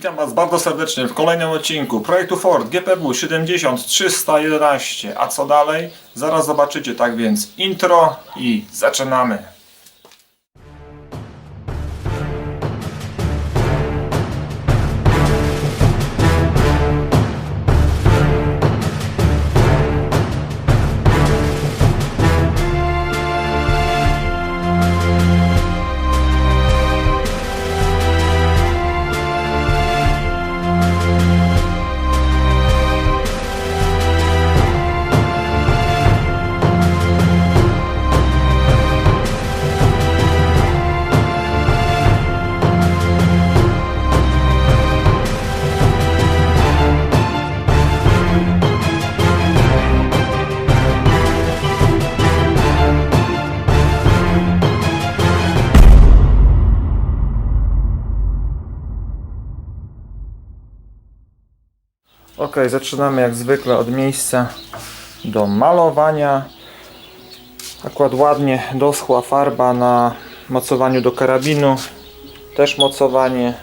Witam Was bardzo serdecznie w kolejnym odcinku projektu Ford GPW 70311. A co dalej? Zaraz zobaczycie, tak więc intro i zaczynamy. Zaczynamy jak zwykle od miejsca do malowania. Akurat ładnie doschła farba na mocowaniu do karabinu. Też mocowanie.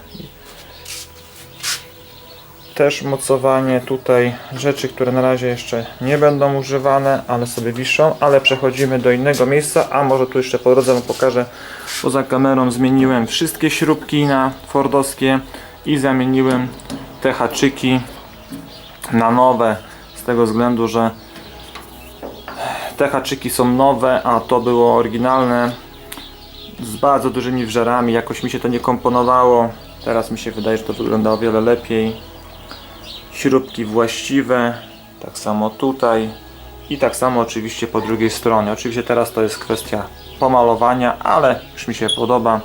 Też mocowanie tutaj rzeczy, które na razie jeszcze nie będą używane, ale sobie wiszą, ale przechodzimy do innego miejsca, a może tu jeszcze po drodze Wam pokażę poza kamerą zmieniłem wszystkie śrubki na fordowskie i zamieniłem te haczyki na nowe z tego względu, że te haczyki są nowe, a to było oryginalne z bardzo dużymi wżarami, jakoś mi się to nie komponowało. Teraz mi się wydaje, że to wygląda o wiele lepiej. Śrubki właściwe tak samo tutaj i tak samo oczywiście po drugiej stronie. Oczywiście teraz to jest kwestia pomalowania, ale już mi się podoba.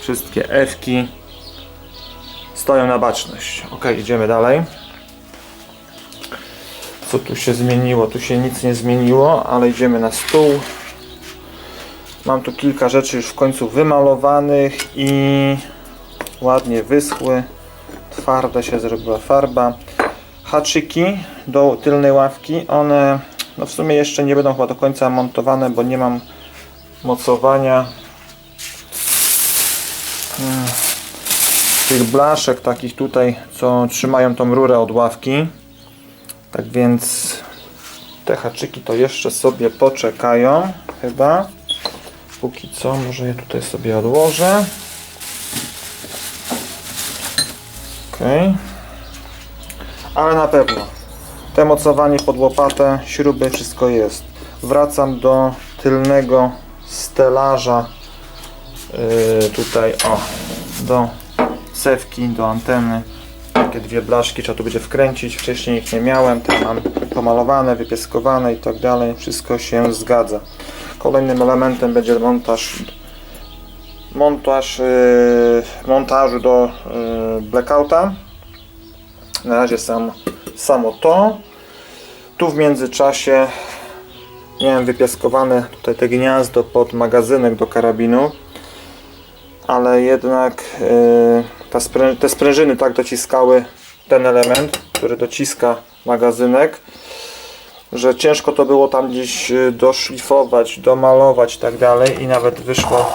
Wszystkie F-ki stoją na baczność. Ok, idziemy dalej co tu się zmieniło? Tu się nic nie zmieniło, ale idziemy na stół. Mam tu kilka rzeczy już w końcu wymalowanych i ładnie wyschły. Twarda się zrobiła farba. Haczyki do tylnej ławki, one no w sumie jeszcze nie będą chyba do końca montowane, bo nie mam mocowania Hmm. tych blaszek takich tutaj, co trzymają tą rurę od ławki. Tak więc te haczyki to jeszcze sobie poczekają chyba. Póki co może je tutaj sobie odłożę. Ok. Ale na pewno te mocowanie pod łopatę, śruby, wszystko jest. Wracam do tylnego stelaża. Yy, tutaj o, do cewki, do anteny takie dwie blaszki trzeba tu będzie wkręcić, wcześniej ich nie miałem, te mam pomalowane, wypieskowane i tak dalej, wszystko się zgadza. Kolejnym elementem będzie montaż montaż yy, montażu do yy, blackouta. Na razie sam, samo to. Tu w międzyczasie miałem wypieskowane tutaj te gniazdo pod magazynek do karabinu, ale jednak yy, sprę te sprężyny tak dociskały ten element, który dociska magazynek, że ciężko to było tam gdzieś y, doszlifować, domalować i tak dalej i nawet wyszło,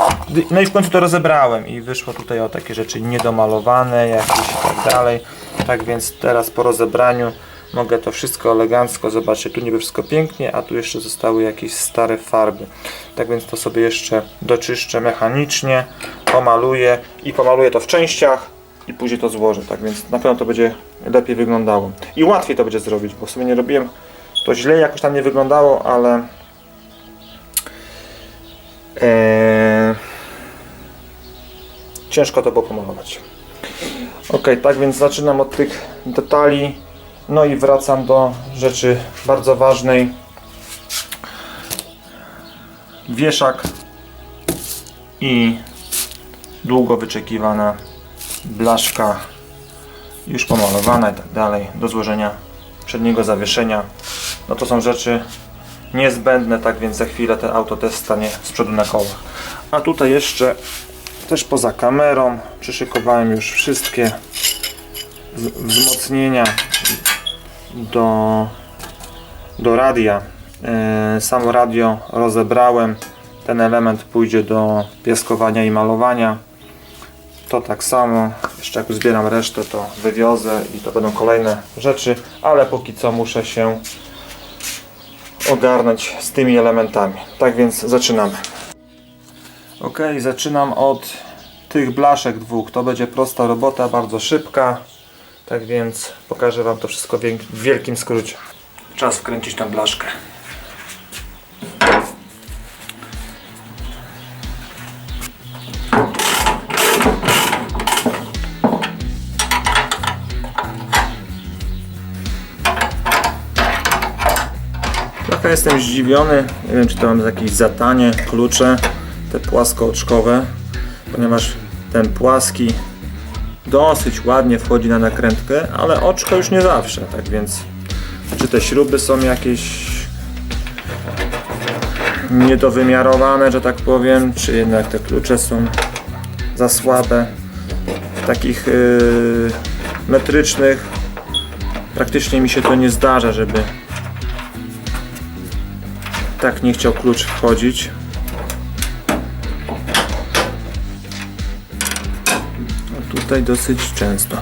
no i w końcu to rozebrałem i wyszło tutaj o takie rzeczy niedomalowane jakieś i tak dalej, tak więc teraz po rozebraniu mogę to wszystko elegancko, zobaczcie, tu niby wszystko pięknie, a tu jeszcze zostały jakieś stare farby. Tak więc to sobie jeszcze doczyszczę mechanicznie, pomaluję i pomaluję to w częściach i później to złożę. Tak więc na pewno to będzie lepiej wyglądało. I łatwiej to będzie zrobić, bo w sumie nie robiłem to źle, jakoś tam nie wyglądało, ale eee, ciężko to było pomalować. Ok, tak więc zaczynam od tych detali. No i wracam do rzeczy bardzo ważnej. Wieszak i długo wyczekiwana blaszka już pomalowana i tak dalej do złożenia przedniego zawieszenia. No to są rzeczy niezbędne, tak więc za chwilę ten auto też stanie z przodu na kołach. A tutaj jeszcze też poza kamerą przyszykowałem już wszystkie wzmocnienia do, do radia. Yy, Samo radio rozebrałem. Ten element pójdzie do piaskowania i malowania. To tak samo Jeszcze jak zbieram resztę, to wywiozę i to będą kolejne rzeczy, ale póki co muszę się ogarnąć z tymi elementami. Tak więc zaczynamy. Ok, zaczynam od tych blaszek dwóch. To będzie prosta robota, bardzo szybka. Tak więc pokażę Wam to wszystko w wielkim skrócie. Czas wkręcić tą blaszkę. Jestem zdziwiony. Nie wiem, czy to mam jakieś zatanie, klucze, te płaskooczkowe, ponieważ ten płaski dosyć ładnie wchodzi na nakrętkę, ale oczko już nie zawsze, tak więc czy te śruby są jakieś niedowymiarowane, że tak powiem, czy jednak te klucze są za słabe. Takich yy, metrycznych praktycznie mi się to nie zdarza, żeby tak nie chciał klucz wchodzić. A tutaj dosyć często.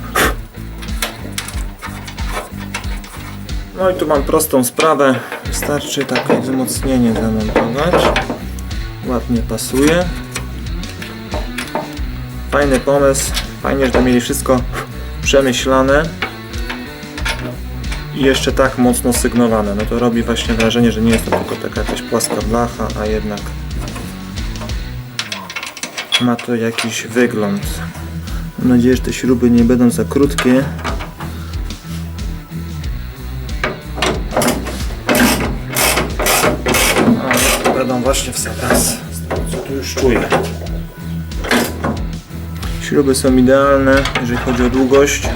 No i tu mam prostą sprawę. Wystarczy takie wzmocnienie zamontować. Ładnie pasuje. Fajny pomysł. Fajnie, że to mieli wszystko przemyślane i jeszcze tak mocno sygnowane. No to robi właśnie wrażenie, że nie jest to tylko taka jakaś płaska blacha, a jednak ma to jakiś wygląd. Mam nadzieję, że te śruby nie będą za krótkie. Będą właśnie w sam raz. Co tu już czuję. Śruby są idealne, jeżeli chodzi o długość.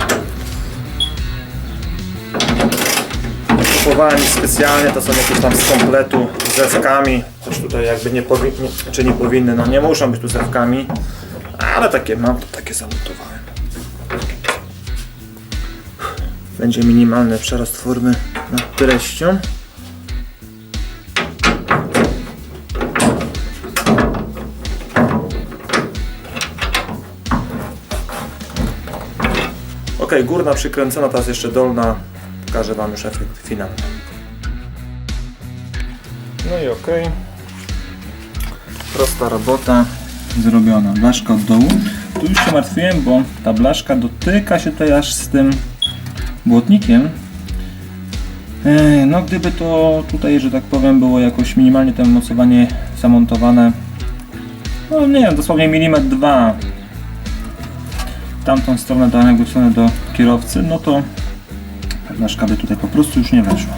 Kupowałem ich specjalnie, to są jakieś tam z kompletu z zewkami, choć tutaj jakby nie powinny, czy nie powinny, no nie muszą być tu zewkami, ale takie mam, to takie zamontowałem. Będzie minimalny przerost formy nad treścią. Ok, górna przykręcona, teraz jeszcze dolna. Pokażę Wam już efekt finalny. No i ok. Prosta robota zrobiona. Blaszka od dołu. Tu już się martwiłem, bo ta blaszka dotyka się tutaj aż z tym błotnikiem. No gdyby to tutaj, że tak powiem, było jakoś minimalnie to mocowanie zamontowane, no nie wiem, dosłownie milimetr dwa w tamtą stronę, jakby stronę do kierowcy, no to blaszka by tutaj po prostu już nie weszła.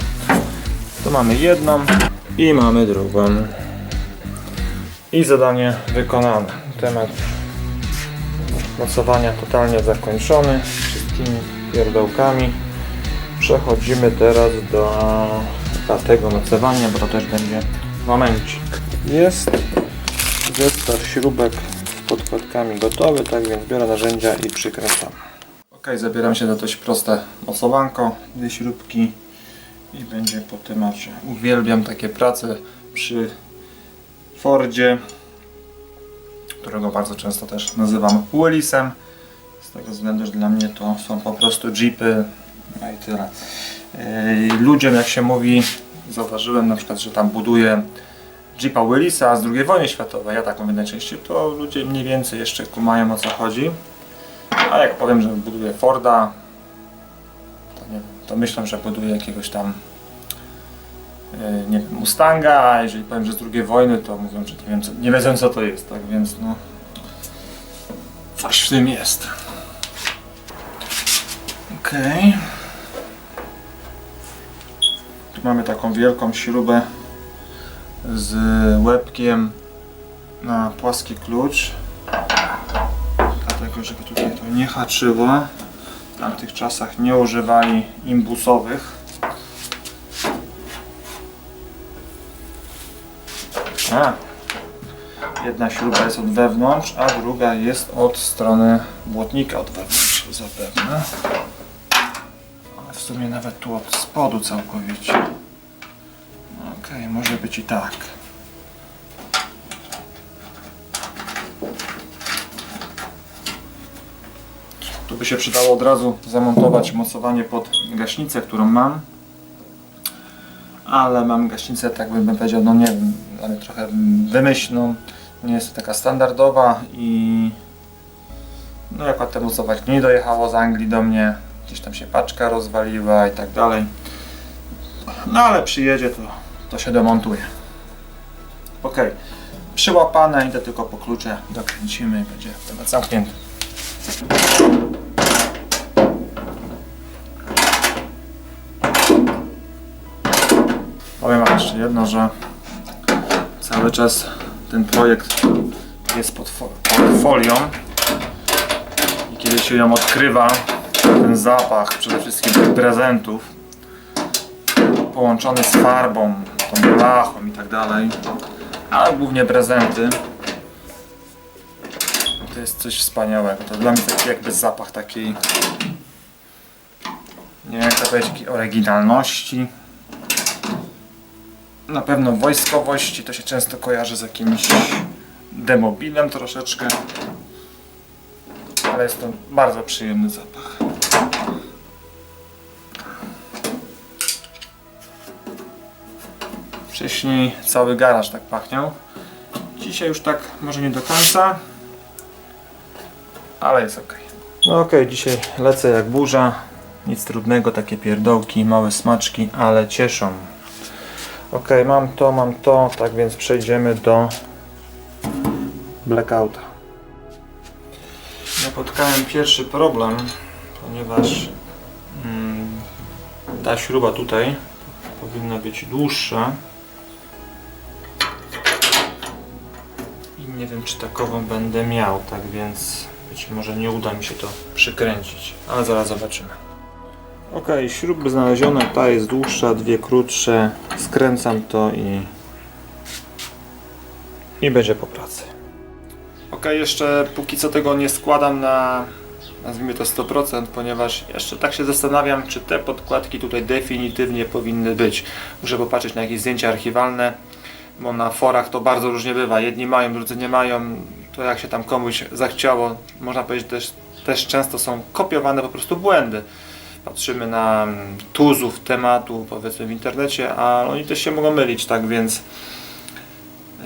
To mamy jedną i mamy drugą. I zadanie wykonane. Temat mocowania totalnie zakończony wszystkimi pierdołkami. Przechodzimy teraz do tego mocowania, bo to też będzie w momencie. Jest zestaw śrubek z podkładkami gotowy, tak więc biorę narzędzia i przykręcam. Ok, zabieram się za dość proste mocowanko, dwie śrubki i będzie po temacie. Uwielbiam takie prace przy Fordzie, którego bardzo często też nazywam Willisem. Z tego względu, że dla mnie to są po prostu jeepy. No i tyle. Ludziom, jak się mówi, zauważyłem na przykład, że tam buduje Jeepa Willisa z II wojny światowej, ja tak mówię najczęściej, to ludzie mniej więcej jeszcze kumają o co chodzi. A jak powiem, że buduje Forda, to, nie to myślę, że buduje jakiegoś tam yy, nie wiem, Mustanga, a jeżeli powiem, że z II wojny, to mówią, że nie, wiem, co, nie wiedzą co to jest, tak więc no coś w tym jest. Okej. Tu mamy taką wielką śrubę z łebkiem na płaski klucz dlatego żeby tutaj to nie haczyło. W tamtych czasach nie używali imbusowych. A, jedna śruba jest od wewnątrz a druga jest od strony błotnika od wewnątrz zapewne. Ale w sumie nawet tu od spodu całkowicie. Okej, może być i tak By się przydało od razu zamontować mocowanie pod gaśnicę, którą mam. Ale mam gaśnicę, tak bym powiedział, no nie wiem, ale trochę wymyślną. Nie jest to taka standardowa i no jak te mocować nie dojechało z Anglii do mnie. Gdzieś tam się paczka rozwaliła i tak dalej. No ale przyjedzie to, to się demontuje. Ok, przyłapane, idę tylko po klucze, dokręcimy i będzie temat zamknięty. Jedno, że cały czas ten projekt jest pod, fo- pod folią i kiedy się ją odkrywa, ten zapach przede wszystkim tych prezentów połączony z farbą, tą blachą i tak dalej, ale głównie prezenty, to jest coś wspaniałego. To dla mnie taki jakby zapach takiej, nie wiem jak to powiedzieć, oryginalności. Na pewno wojskowości to się często kojarzy z jakimś demobilem troszeczkę. Ale jest to bardzo przyjemny zapach. Wcześniej cały garaż tak pachniał. Dzisiaj już tak może nie do końca, ale jest ok. No ok, dzisiaj lecę jak burza. Nic trudnego, takie pierdołki, małe smaczki, ale cieszą. Ok, mam to, mam to, tak więc przejdziemy do blackouta. Napotkałem pierwszy problem, ponieważ mm, ta śruba tutaj powinna być dłuższa. I nie wiem, czy takową będę miał, tak więc być może nie uda mi się to przykręcić, ale zaraz zobaczymy. Ok, śruby znalezione, ta jest dłuższa, dwie krótsze. Skręcam to i, i będzie po pracy. Ok, jeszcze póki co tego nie składam na nazwijmy to 100%, ponieważ jeszcze tak się zastanawiam, czy te podkładki tutaj definitywnie powinny być. Muszę popatrzeć na jakieś zdjęcia archiwalne, bo na forach to bardzo różnie bywa. Jedni mają, drudzy nie mają. To jak się tam komuś zachciało, można powiedzieć też, też często są kopiowane po prostu błędy. Patrzymy na mm, tuzów tematu, powiedzmy w internecie, a oni też się mogą mylić, tak więc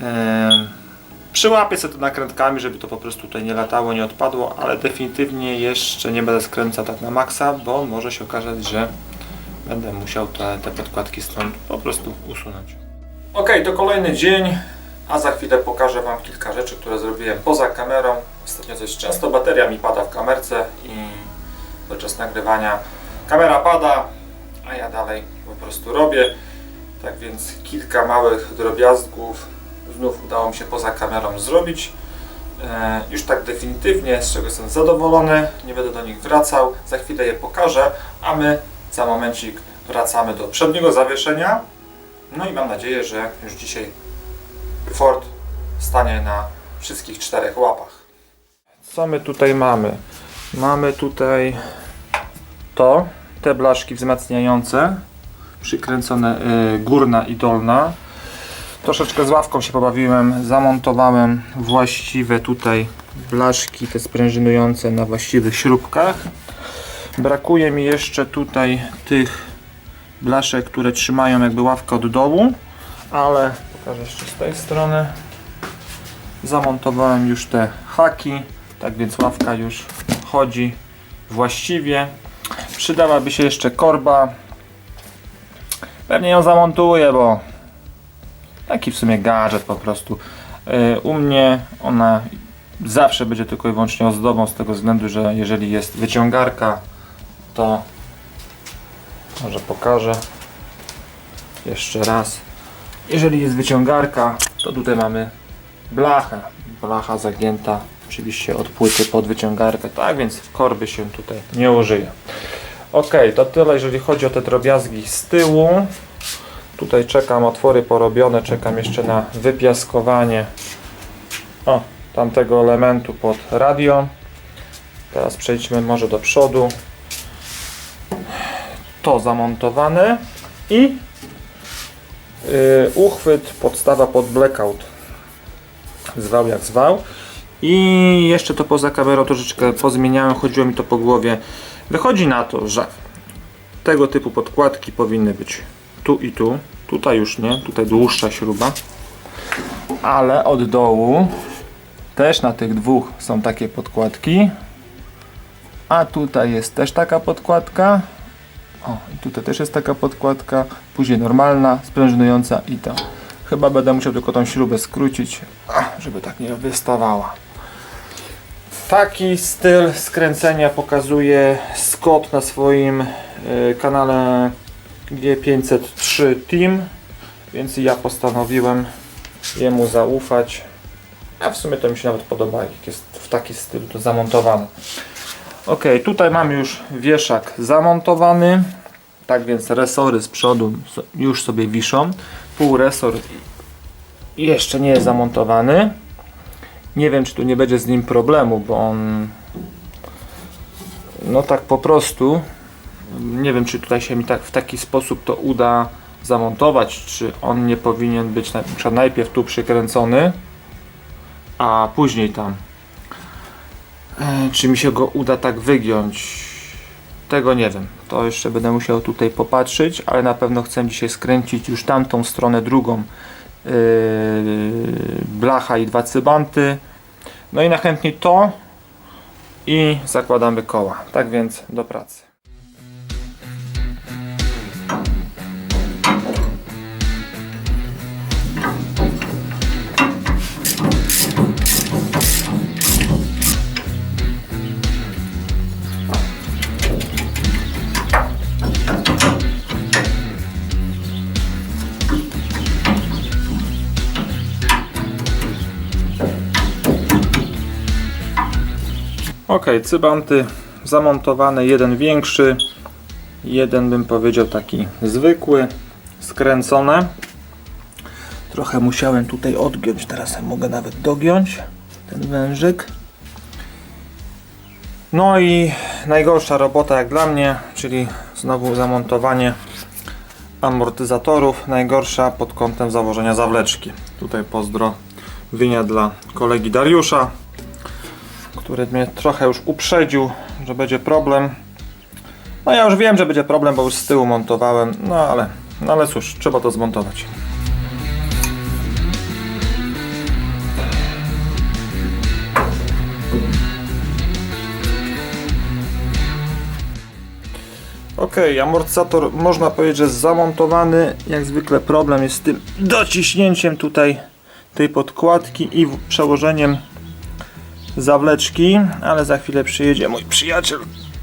em, Przyłapię sobie to nakrętkami, żeby to po prostu tutaj nie latało, nie odpadło, ale definitywnie jeszcze nie będę skręcał tak na maksa, bo może się okazać, że będę musiał te, te podkładki stąd po prostu usunąć. Ok, to kolejny dzień, a za chwilę pokażę Wam kilka rzeczy, które zrobiłem poza kamerą. Ostatnio coś często bateria mi pada w kamerce i podczas nagrywania kamera pada, a ja dalej po prostu robię. Tak więc kilka małych drobiazgów znów udało mi się poza kamerą zrobić. E, już tak definitywnie, z czego jestem zadowolony. Nie będę do nich wracał. Za chwilę je pokażę, a my za momencik wracamy do przedniego zawieszenia. No i mam nadzieję, że już dzisiaj Ford stanie na wszystkich czterech łapach. Co my tutaj mamy? Mamy tutaj to, te blaszki wzmacniające, przykręcone y, górna i dolna. Troszeczkę z ławką się pobawiłem, zamontowałem właściwe tutaj blaszki, te sprężynujące na właściwych śrubkach. Brakuje mi jeszcze tutaj tych blaszek, które trzymają jakby ławkę od dołu, ale pokażę jeszcze z tej strony. Zamontowałem już te haki, tak więc ławka już chodzi właściwie. Przydałaby się jeszcze korba. Pewnie ją zamontuję, bo taki w sumie gadżet po prostu. Yy, U mnie ona zawsze będzie tylko i wyłącznie ozdobą z tego względu, że jeżeli jest wyciągarka, to może pokażę jeszcze raz. Jeżeli jest wyciągarka, to tutaj mamy blachę. Blacha zagięta oczywiście od płyty pod wyciągarkę, tak więc korby się tutaj nie użyje. Ok, to tyle jeżeli chodzi o te drobiazgi z tyłu. Tutaj czekam, otwory porobione, czekam jeszcze na wypiaskowanie o, tamtego elementu pod radio. Teraz przejdźmy może do przodu. To zamontowane i yy, uchwyt, podstawa pod blackout. Zwał jak zwał. I jeszcze to poza kamerą troszeczkę pozmieniałem, chodziło mi to po głowie. Wychodzi na to, że tego typu podkładki powinny być tu i tu. Tutaj już nie, tutaj dłuższa śruba. Ale od dołu też na tych dwóch są takie podkładki. A tutaj jest też taka podkładka. O, i tutaj też jest taka podkładka. Później normalna, sprężynująca i to. Chyba będę musiał tylko tą śrubę skrócić, żeby tak nie wystawała. Taki styl skręcenia pokazuje Scott na swoim y, kanale G503 Team, więc ja postanowiłem jemu zaufać. A w sumie to mi się nawet podoba, jak jest w taki styl to zamontowane. Ok, tutaj mamy już wieszak zamontowany. Tak więc resory z przodu już sobie wiszą. Pół resor jeszcze nie jest zamontowany. Nie wiem, czy tu nie będzie z nim problemu, bo on no tak po prostu nie wiem, czy tutaj się mi tak w taki sposób to uda zamontować, czy on nie powinien być na przykład najpierw tu przykręcony, a później tam. E, Czy mi się go uda tak wygiąć? Tego nie wiem. To jeszcze będę musiał tutaj popatrzeć, ale na pewno chcę dzisiaj skręcić już tamtą stronę drugą blacha i dwa cybanty. No i nachętnie to i zakładamy koła. Tak więc do pracy. Ok, cybanty zamontowane, jeden większy, jeden bym powiedział taki zwykły, skręcone. Trochę musiałem tutaj odgiąć, teraz mogę nawet dogiąć ten wężyk. No i najgorsza robota jak dla mnie, czyli znowu zamontowanie amortyzatorów. Najgorsza pod kątem założenia zawleczki. Tutaj pozdrowienia dla kolegi Dariusza który mnie trochę już uprzedził, że będzie problem. No ja już wiem, że będzie problem, bo już z tyłu montowałem, no ale, no ale cóż, trzeba to zmontować. Ok, amortyzator można powiedzieć, że jest zamontowany. Jak zwykle problem jest z tym dociśnięciem tutaj tej podkładki i przełożeniem zawleczki, ale za chwilę przyjedzie mój przyjaciel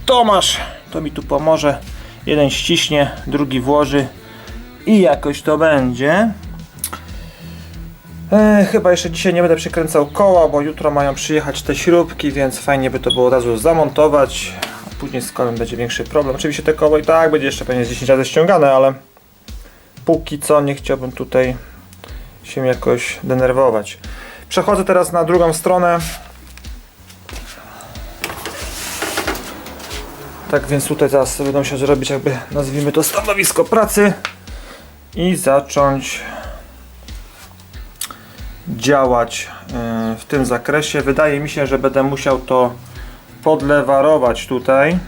Tomasz, to mi tu pomoże. Jeden ściśnie, drugi włoży i jakoś to będzie. E, chyba jeszcze dzisiaj nie będę przykręcał koła, bo jutro mają przyjechać te śrubki, więc fajnie by to było od razu zamontować. A później z kołem będzie większy problem. Oczywiście te koło i tak będzie jeszcze pewnie z 10 razy ściągane, ale póki co nie chciałbym tutaj się jakoś denerwować. Przechodzę teraz na drugą stronę. Tak więc tutaj teraz będę musiał zrobić jakby nazwijmy to stanowisko pracy i zacząć działać e, w tym zakresie. Wydaje mi się, że będę musiał to podlewarować tutaj.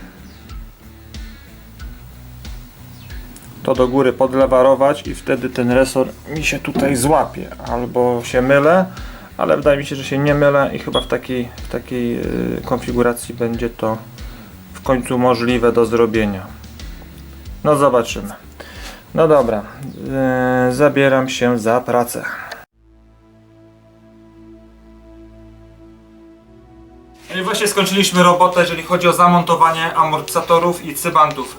To do góry podlewarować i wtedy ten resor mi się tutaj złapie. Albo się mylę, ale wydaje mi się, że się nie mylę i chyba w takiej, w takiej e, konfiguracji będzie to w końcu możliwe do zrobienia. No zobaczymy. No dobra, yy, zabieram się za pracę. No i właśnie skończyliśmy robotę, jeżeli chodzi o zamontowanie amortyzatorów i cybantów.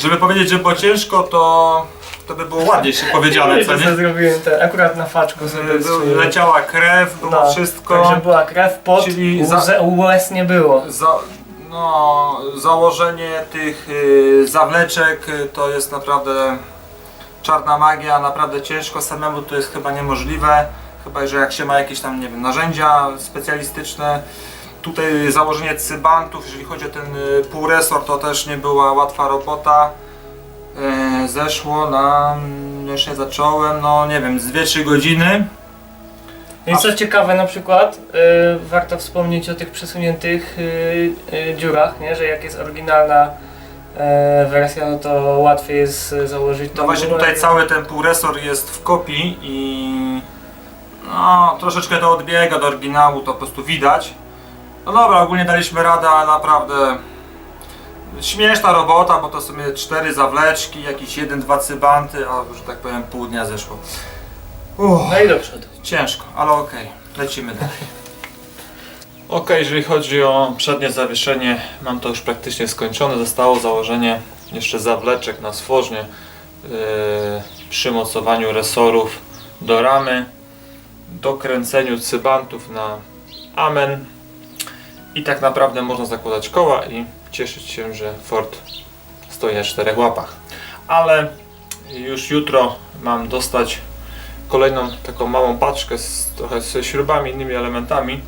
Żeby powiedzieć, że było ciężko, to, to by było ładnie się powiedziane, co nie? zrobiłem ten, akurat na faczku sobie Był, leciała krew, było No, wszystko. Także była krew, pot, Czyli łze, za- łez nie było. Za, no, założenie tych y, zawleczek y, to jest naprawdę czarna magia, naprawdę ciężko samemu to jest chyba niemożliwe. Chyba, że jak się ma jakieś tam, nie wiem, narzędzia specjalistyczne. Tutaj założenie cybantów, jeżeli chodzi o ten y, półresort, to też nie była łatwa robota. Y, zeszło nam, jeszcze nie zacząłem, no nie wiem, z 2-3 godziny. I co ciekawe, na przykład y, warto wspomnieć o tych przesuniętych y, y, dziurach, nie? że jak jest oryginalna y, wersja, no to łatwiej jest y, założyć No tą właśnie gumę. tutaj cały ten półresor jest w kopii i no, troszeczkę to odbiega do oryginału, to po prostu widać. No dobra, ogólnie daliśmy radę, ale naprawdę śmieszna robota, bo to sobie cztery zawleczki, jakieś jeden, dwa cybanty, a że tak powiem pół dnia zeszło. Uff. No i do przodu. Ciężko, ale okej, lecimy dalej. Ok, jeżeli chodzi o przednie zawieszenie, mam to już praktycznie skończone. Zostało założenie jeszcze zawleczek na stworznie yy, przy mocowaniu resorów do ramy, dokręceniu cybantów na amen i tak naprawdę można zakładać koła i cieszyć się, że Ford stoi na czterech łapach. Ale już jutro mam dostać kolejną taką małą paczkę z, trochę ze śrubami, innymi elementami.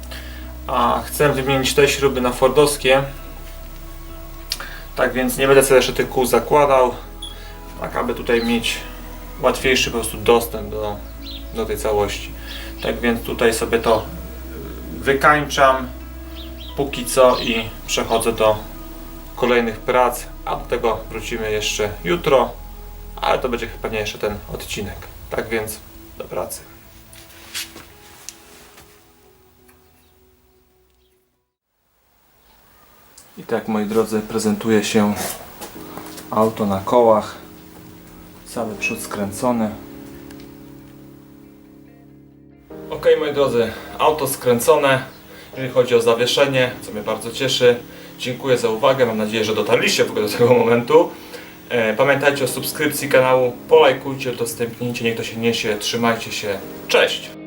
A chcę wymienić te śruby na fordowskie. Tak więc nie będę sobie jeszcze tych kół zakładał. Tak aby tutaj mieć łatwiejszy po prostu dostęp do, do tej całości. Tak więc tutaj sobie to wykańczam póki co i przechodzę do kolejnych prac. A do tego wrócimy jeszcze jutro. Ale to będzie pewnie jeszcze ten odcinek. Tak więc do pracy. I tak moi drodzy prezentuje się auto na kołach. Cały przód skręcony. Ok moi drodzy, auto skręcone. Jeżeli chodzi o zawieszenie, co mnie bardzo cieszy. Dziękuję za uwagę. Mam nadzieję, że dotarliście w ogóle do tego momentu. E, Pamiętajcie o subskrypcji kanału, polajkujcie, udostępnijcie, niech to się niesie, trzymajcie się, cześć!